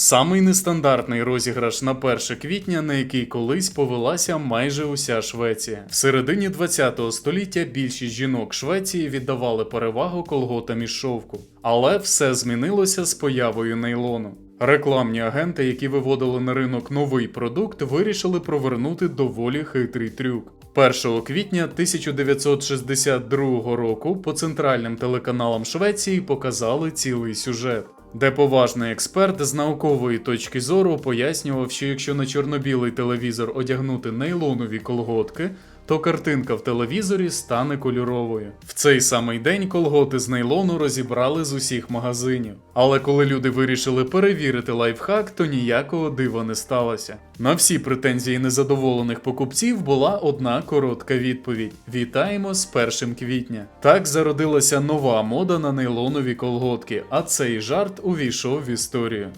Самий нестандартний розіграш на 1 квітня, на який колись повелася майже уся Швеція. В середині 20 століття більшість жінок Швеції віддавали перевагу колготам із шовку. Але все змінилося з появою нейлону. Рекламні агенти, які виводили на ринок новий продукт, вирішили провернути доволі хитрий трюк. 1 квітня 1962 року по центральним телеканалам Швеції показали цілий сюжет, де поважний експерт з наукової точки зору пояснював, що якщо на чорно-білий телевізор одягнути нейлонові колготки, то картинка в телевізорі стане кольоровою. В цей самий день колготи з нейлону розібрали з усіх магазинів. Але коли люди вирішили перевірити лайфхак, то ніякого дива не сталося. На всі претензії незадоволених покупців була одна коротка відповідь: Вітаємо з 1 квітня. Так зародилася нова мода на нейлонові колготки, а цей жарт увійшов в історію.